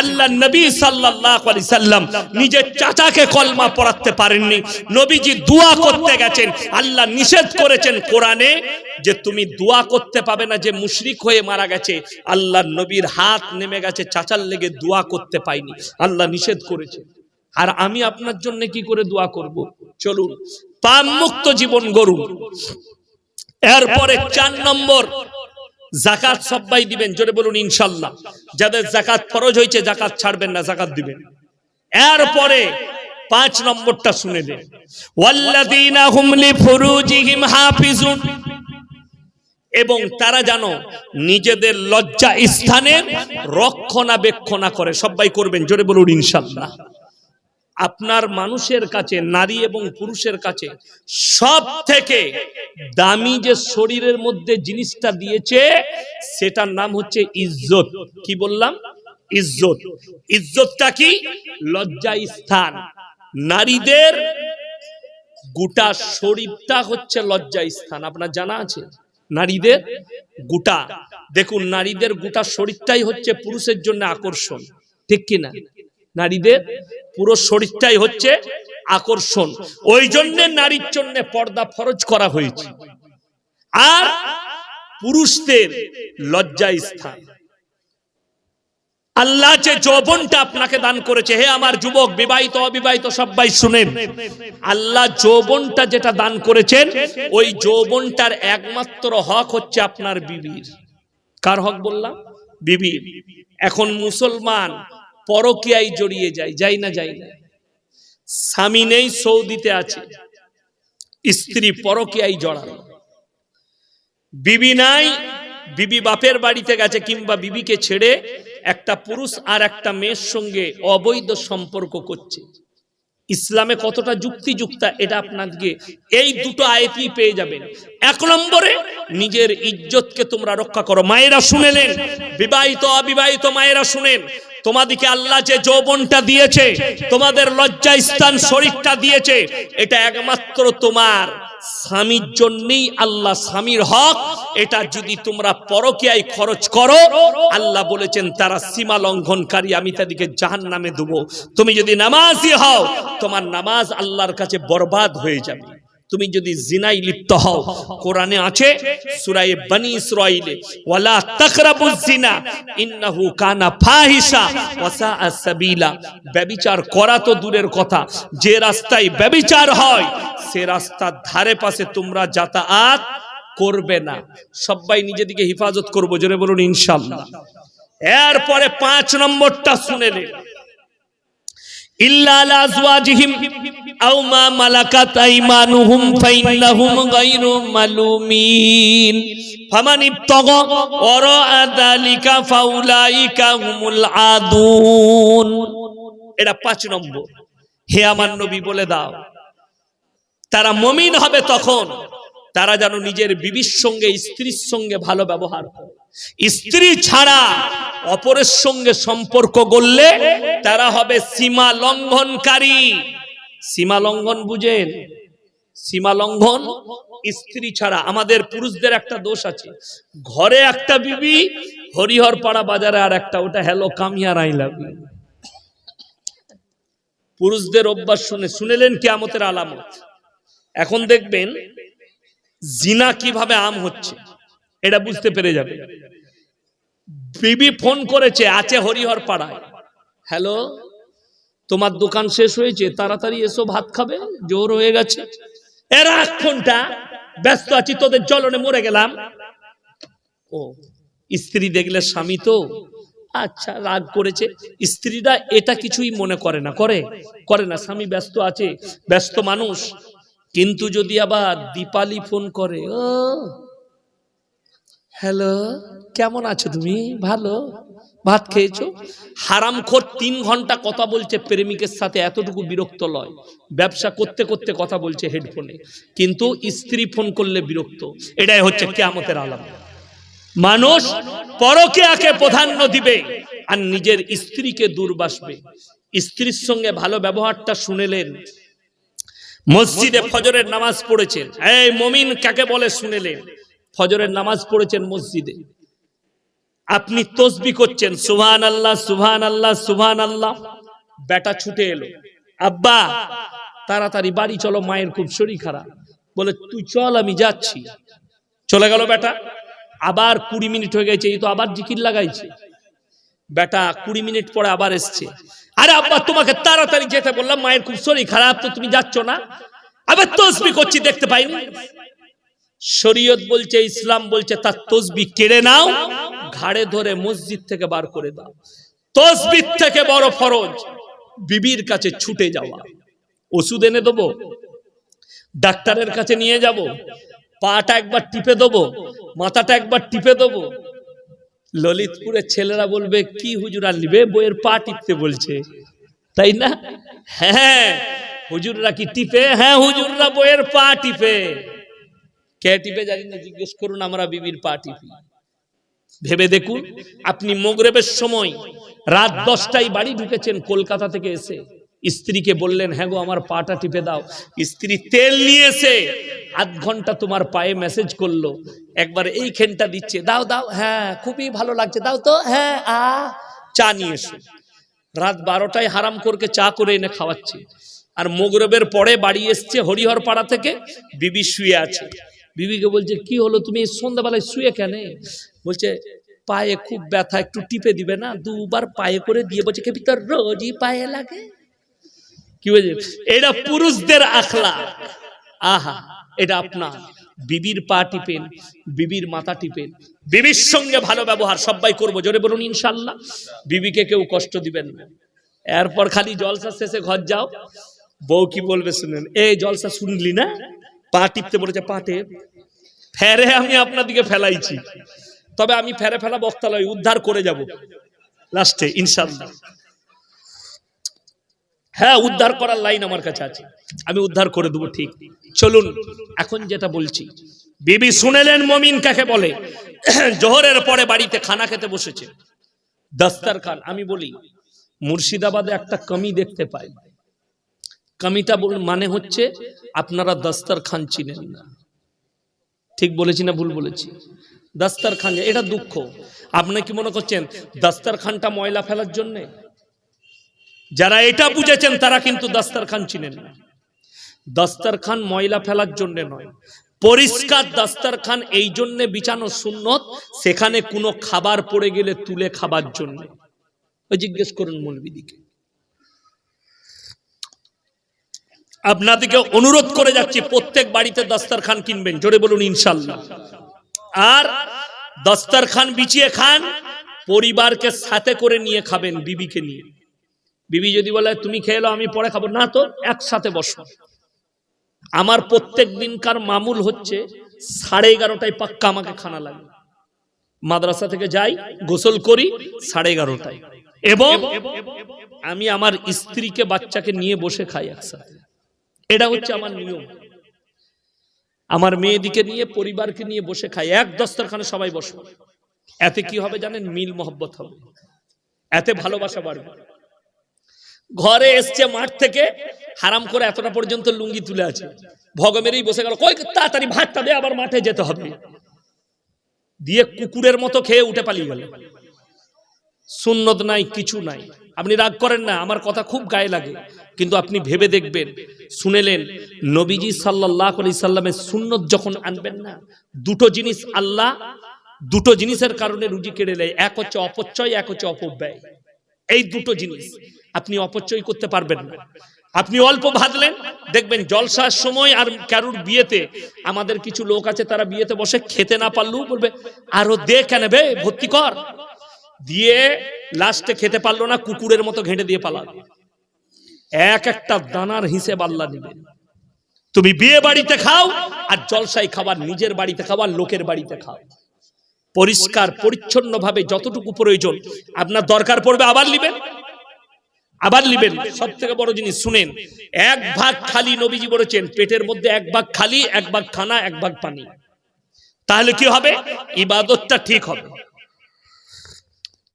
আল্লাহ নবী সাল্লাল্লাহু আলাইহি সাল্লাম নিজের চাচাকে কলমা পড়াতে পারেননি। নবীজি দোয়া করতে গেছেন। আল্লাহ নিষেধ করেছেন কোরআনে যে তুমি দোয়া করতে পাবে না, যে মুশরিক হয়ে মারা গেছে। আল্লাহ নবীর হাত নেমে গেছে, চাচার লেগে দোয়া করতে পাইনি। আল্লাহ নিষেধ করেছে। আর আমি আপনার জন্য কি করে দোয়া করব? চলুন পাপ মুক্ত জীবন গরু এরপরে চার নম্বর জাকাত সবাই দিবেন, জোরে বলুন ইনশাল্লাহ। যাদের জাকাত ফরজ হয়েছে, জাকাত ছাড়বেন না, জাকাত দিবেন। এরপরে পাঁচ নম্বরটা শুনে নেন। ওয়াল্লাযীনা হুম লিফুরুজিহিম হাফিজুন। এবং তারা জানো নিজেদের লজ্জা স্থানের রক্ষণাবেক্ষণা করে সবাই করবেন, জোরে বলুন ইনশাল্লাহ। আপনার মানুষের কাছে, নারী এবং পুরুষের কাছে সব থেকে দামি যে শরীরের মধ্যে জিনিসটা দিয়েছে, সেটার নাম হচ্ছে ইজ্জত। কি বললাম? ইজ্জত। ইজ্জতটা কি? লজ্জা স্থান। নারীদের গোটা শরীরটা হচ্ছে লজ্জা স্থান। আপনার জানা আছে? নারীদের গোটা। দেখুন, নারীদের গোটা শরীরটাই হচ্ছে পুরুষের জন্য আকর্ষণ। ঠিক কিনা? নারীদের পুরো শরীরটাই হচ্ছে আকর্ষণ। ওই জন্য নারীর জন্য পর্দা ফরজ করা হয়েছে। আর পুরুষদের লজ্জা স্থান। আল্লাহ যে যৌবনটা আপনাকে দান করেছে, হে আমার যুবক, বিবাহিত, অবিবাহিত সবাই শুনেন। আল্লাহ যৌবনটা যেটা দান করেছেন, ওই যৌবনটার একমাত্র হক হচ্ছে আপনার বিবির। কার হক বললাম? বিবির। এখন মুসলমান পরকিয়ায় জড়িয়ে যায় যাই না যাই না। স্বামী নেই, সৌদিতে আছে। স্ত্রী পরকিয়ায় জড়ানো। বিবি নাই, বিবি বাপের বাড়িতে গেছে কিংবা বিবিকে ছেড়ে একটা পুরুষ আর একটা মেয়ের সঙ্গে অবৈধ সম্পর্ক করছে। ইসলামে কতটা যুক্তিযুক্তা এটা আপনাকে এই দুটো আয়তি পেয়ে যাবেন। এক নম্বরে, নিজের ইজ্জতকে তোমরা রক্ষা করো। মায়েরা শুনেলেন, বিবাহিত, অবিবাহিত মায়েরা শুনেন। তোমাদেরকে আল্লাহ যে যৌবনটা দিয়েছে, তোমাদের লজ্জা স্থান শরীরটা দিয়েছে, এটা একমাত্র তোমার স্বামীর জন্যই আল্লাহ স্বামীর হক। এটা যদি তোমরা পরকিয়ায় খরচ করো, আল্লাহ বলেছেন, তারা সীমা লঙ্ঘনকারী, আমি তাদেরকে জাহান নামে দেবো। তুমি যদি নামাজি হও, তোমার নামাজ আল্লাহর কাছে বরবাদ হয়ে যাবে। তুমি যদি জিনাই লিপ্ত হও, কোরআনে আছে সূরায়ে বনি ইসরাঈলে, ওয়ালা তাকরাবুজ জিনা ইন্নাহু কানা ফাহিশা ওয়া সাআ সাবিলা। ব্যভিচার করা তো দূরের কথা। যে রাস্তায় ব্যভিচার হয়, সে রাস্তার ধারে পাশে তোমরা যাতায়াত করবে না। সবাই নিজেদিকে হেফাজত করব, জোরে বলুন ইনশাআল্লাহ এরপরে পাঁচ নম্বরটা শুনে নে। ফাউলাইকা আদুন এটা পাঁচ নম্বর। হে বলে দাও। তারা মমিন হবে তখন। তারা যেন নিজের বিবির সঙ্গে, স্ত্রীর সঙ্গে ভালো ব্যবহার করে। স্ত্রী ছাড়া অপরের সঙ্গে সম্পর্ক গড়লে তারা হবে সীমা লঙ্ঘনকারী। সীমা লঙ্ঘন বুঝেন? সীমা লঙ্ঘন স্ত্রী ছাড়া, আমাদের পুরুষদের একটা দোষ আছে। ঘরে একটা বিবি হরিহর পাড়া বাজারে আর একটা, ওটা হ্যালো কামিয়ার আই লাভ। পুরুষদের অভ্যাস শুনে, শুনেলেন কেয়ামতের আলামত। এখন দেখবেন, জিনা কীভাবে আম হচ্ছে, এটা বুঝতে পেরে যাবে বিবি ফোন করেছে, আছে হরিহর পাড়ায়। হ্যালো, তোমার দোকান শেষ হয়েছে? তাড়াতাড়ি এসো, ভাত খাবে? জোর হয়ে গেছে। এরা ব্যস্ত আছি, তোদের জ্বলনে মরে গেলাম। ও, স্ত্রী দেখলে স্বামী তো? আচ্ছা রাগ করেছে। স্ত্রীরা এটা কিছুই মনে করে না, করে? করে না, স্বামী ব্যস্ত আছে, ব্যস্ত মানুষ। কিন্তু যদি আবার দীপালি ফোন করে, ও হ্যালো, কেমন আছো তুমি? ভালো? ভাত খেয়েছো? হারামখোর তিন ঘণ্টা কথা বলছে প্রেমিকের সাথে, এতটুকু বিরক্ত লয়। ব্যবসা করতে করতে কথা বলছে হেডফোনে, কিন্তু স্ত্রী ফোন করলে বিরক্ত। এটাই হচ্ছে কেয়ামতের আলাম মানুষ পরকেয়াকে প্রাধান্য দিবে, আর নিজের স্ত্রীকে দূরবাসবে স্ত্রীর সঙ্গে ভালো ব্যবহারটা শুনেলেন। মসজিদে ফজরের নামাজ পড়েছেন। এই মমিন কাকে বলে শুনেলেন? ফজরের নামাজ পড়েছেন মসজিদে। আপনি তসবি করছেন সুহান আল্লাহ সুহান আল্লাহ সুহান আল্লাহ বেটা ছুটে এলো। আব্বা, তাড়াতাড়ি বাড়ি চলো, মায়ের খুব শরীর খারাপ। বলে, তুই চল, আমি যাচ্ছি। চলে গেল বেটা। আবার কুড়ি মিনিট হয়ে গেছে, এই তো আবার জিকির লাগাইছে। বেটা কুড়ি মিনিট পরে আবার এসছে। আরে আব্বা, তোমাকে তাড়াতাড়ি যেতে বললাম, মায়ের খুব শরীর খারাপ, তো তুমি যাচ্ছ না? আবার তসবি করছি, দেখতে পাইনি। শরীয়ত বলছে, ইসলাম বলছে, তার তসবি কেড়ে নাও, ঘাড়ে ধরে মসজিদ থেকে বার করে দাও। তসবির থেকে বড় ফরজ, বিবির কাছে ছুটে যাওয়া। ওষুধ এনে দেবো, ডাক্তারের কাছে নিয়ে যাব, পাটা একবার টিপে দেবো, মাথাটা একবার টিপে দেবো। ললিতপুরের ছেলেরা বলবে, কি হুজুর নিবে? বইয়ের পা টিপতে বলছে। তাই না? হ্যাঁ হুজুররা কি টিপে? হ্যাঁ হুজুররা বইয়ের পা টিপে। কে টিপে জানি না জিজ্ঞেস করুন, আমরা বিবির পা টিপি। ভেবে দেখুন, আপনি মোগরেবের সময় রাত দশটায় বাড়ি ঢুকেছেন কলকাতা থেকে এসে। স্ত্রীকে বললেন হ্যাঁ গো, আমার পাটা টিপে দাও। স্ত্রী তেল নিয়ে এসে আধ ঘণ্টা তোমার পায়ে মেসেজ করল। একবার এই খেনটা দিচ্ছে, দাও দাও হ্যাঁ খুবই ভালো লাগছে, দাও তো হ্যাঁ আ, চা নিয়ে এসো। রাত বারোটায় হারাম করকে চা করে এনে খাওয়াচ্ছে। আর মোগরবের পরে বাড়ি এসছে হরিহর পাড়া থেকে, বিবি শুয়ে আছে। বিবিকে বলছে, কি হলো? তুমি এই সন্ধ্যাবেলায় শুয়ে কেন? বলছে, পায়ে খুব ব্যথা, একটু টিপে দিবে না? দুবার পায়ে করে দিয়ে বলছে কে তোর রোজই পায়ে লাগে? কি বলছে? এটা পুরুষদের আখলা। আহা, এটা আপনার। বিবির পা টিপেন, বিবির মাথা টিপেন, বিবির সঙ্গে ভালো ব্যবহার সবাই করব, জোরে বলুন ইনশাল্লাহ। বিবিকে কেউ কষ্ট দিবেন না। এরপর খালি জলসা শেষে ঘর যাও। বউ কি বলবে শুনেন? এই জলসা শুনলি না? পা টিপতে বলেছে পা টেপ ফেরে আমি আপনার দিকে ফেলাইছি। তবে আমি ফেরে ফেলা বক্তালয় উদ্ধার করে যাব লাস্টে ইনশাল্লাহ হ্যাঁ উদ্ধার করার লাইন আমার কাছে আছে। আমি উদ্ধার করে দেবো, ঠিক। চলুন, এখন যেটা বলছি, বিবি শুনেলেন মমিন কাকে বলে? জোহরের পরে বাড়িতে খানা খেতে বসেছে। দাস্তার খান আমি বলি, মুর্শিদাবাদে একটা কমি দেখতে পাই বল- মানে হচ্ছে আপনারা দাস্তার খান চিনেন না। ঠিক বলেছি না ভুল বলেছি? দাস্তার খান এটা দুঃখ। আপনি কি মনে করছেন দাস্তার খানটা ময়লা ফেলার জন্যে? যারা এটা বুঝেছেন, তারা কিন্তু দাস্তারখান চিনেন না। দাস্তারখান ময়লা ফেলার জন্য নয়। পরিষ্কার দাস্তারখান এই জন্যে বিছানো সুন্নত, সেখানে কোনো খাবার পড়ে গেলে তুলে খাবার জন্য। জিজ্ঞেস করুন মৌলবিদিকে। আপনাদেরকে অনুরোধ করে যাচ্ছি, প্রত্যেক বাড়িতে দাস্তারখান কিনবেন, জোরে বলুন ইনশাল্লাহ আর দাস্তারখান বিছিয়ে খান, পরিবারকে সাথে করে নিয়ে খাবেন, বিবিকে নিয়ে। বিবি যদি বলে, তুমি খেয়ে আমি পরে খাব। না তো, একসাথে বসো। আমার প্রত্যেক দিনকার মামুল হচ্ছে, সাড়ে এগারোটায় পাক্কা আমাকে খানা লাগে। মাদ্রাসা থেকে যাই, গোসল করি, সাড়ে এগারোটায়। এবং আমি আমার স্ত্রীকে, বাচ্চাকে নিয়ে বসে খাই একসাথে। এটা হচ্ছে আমার নিয়ম। আমার মেয়েদিকে নিয়ে, পরিবারকে নিয়ে বসে খাই। এক দস্তরখানে সবাই বসো। এতে কি হবে জানেন? মিল মহব্বত হবে। এতে ভালোবাসা বাড়বে। ঘরে এসছে মাঠ থেকে, হারাম করে এতটা পর্যন্ত লুঙ্গি তুলে আছে। ভগমেরই বসে গেল। কই, তাড়াতাড়ি ভাতটা দে, আবার মাঠে যেতে হবে। দিয়ে কুকুরের মতো খেয়ে উঠে পালিয়ে গেল। সুন্নত নাই, কিছু নাই। আপনি রাগ করেন না, আমার কথা খুব গায়ে লাগে। কিন্তু আপনি ভেবে দেখবেন, শুনেলেন, নবীজি সাল্লাহ আলি সাল্লামের সুন্নত যখন আনবেন না, দুটো জিনিস আল্লাহ, দুটো জিনিসের কারণে রুজি কেড়ে নেয়, এক হচ্ছে অপচয়, এক হচ্ছে অপব্যয়। এই দুটো জিনিস আপনি অপচয় করতে পারবেন না। আপনি অল্প ভাজলেন, দেখবেন জলসার সময় আর কারুর বিয়েতে আমাদের কিছু লোক আছে, তারা বিয়েতে বসে খেতে না পারলেও বলবে, আরও দে কেন বে, ভর্তি কর। দিয়ে লাস্টে খেতে পারল না, কুকুরের মতো ঘেঁটে দিয়ে পালাবে এক একটা দানার হিসেব আল্লাহ নেবেন তুমি বিয়ে বাড়িতে খাও আর জলসাই খাবার নিজের বাড়িতে খাবার লোকের বাড়িতে খাও। পরিষ্কার পরিচ্ছন্ন ভাবে যতটুকু প্রয়োজন, আপনার দরকার পড়বে আবার নিবেন। আবার নিবেন। সব থেকে বড় জিনিস, শুনেন, এক ভাগ খালি নবীজি বলেছেন, পেটের মধ্যে এক ভাগ খালি, এক ভাগ খানা, এক ভাগ পানি। তাহলে কি হবে? ইবাদতটা ঠিক হবে।